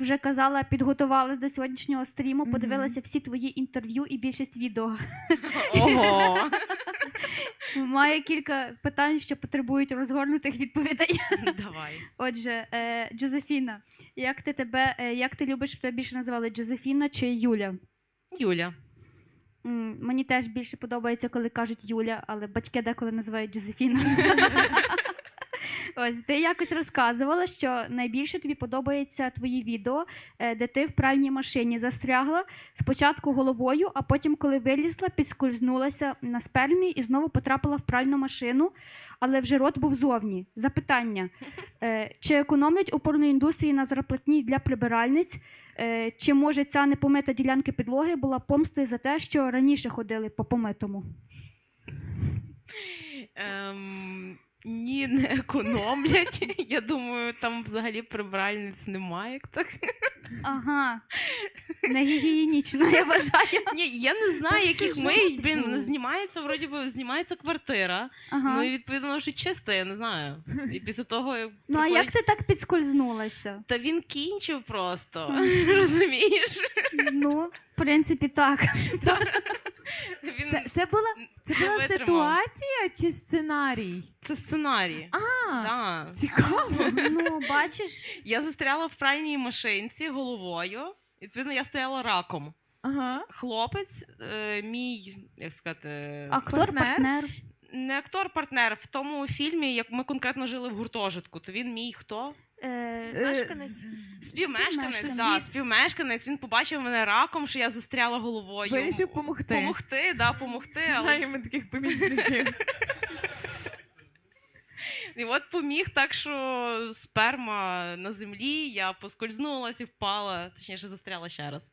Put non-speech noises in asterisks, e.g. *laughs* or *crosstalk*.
вже казала, підготувалась до сьогоднішнього стріму, Мгм. подивилася всі твої інтерв'ю і більшість відео. Ого. *laughs* Має кілька питань, що потребують розгорнутих відповідей. Давай. Отже, е, Джозефіна, як ти тебе, е, як ти любиш, щоб тебе більше називали Джозефіна чи Юля? Юля. Мені теж більше подобається, коли кажуть Юля, але батьки деколи називають Джозефіна. *laughs* Ось ти якось розказувала, що найбільше тобі подобається твої відео, е, де ти в пральній машині застрягла спочатку головою, а потім, коли вилізла, підскользнулася на спермі і знову потрапила в пральну машину, але вже рот був зовні. Запитання: е, чи економлять у порноіндустрії на зарплатні для прибиральниць? Е, Чи може ця непомита ділянка підлоги була помстою за те, що раніше ходили по помитому? Ем, ні, не економлять. *laughs* Я думаю, там взагалі прибиральниць немає. Як так. Ага. Не гігієнічно, я вважаю. Ні, я не знаю, Та яких миють. Блін, знімається, вроді би, знімається квартира. Ага. Ну і відповідно, що чисто, я не знаю. І після того. як Ну а приходить- як ти так підскользнулася? Та він кінчив просто. *laughs* Розумієш? Ну, в принципі, так. *laughs* Він... Це, це була, це була витримав. ситуація чи сценарій? Це сценарій. А, Да. цікаво. *laughs* Ну, бачиш, Я застряла в пральній машинці головою. Відповідно, я стояла раком. Ага. Хлопець, е, мій, як сказати, актор, Партнер? партнер. Не актор, партнер в тому фільмі, як ми конкретно жили в гуртожитку, то він мій хто? Е, Мешканець? Співмешканець, Співмешканець. да, співмешканець. Він побачив мене раком, що я застряла головою. Вирішив допомогти. Помогти, да, помогти. Але... Знаємо таких помічників. І от поміг так, що сперма на землі, я поскользнулася і впала, точніше застряла ще раз.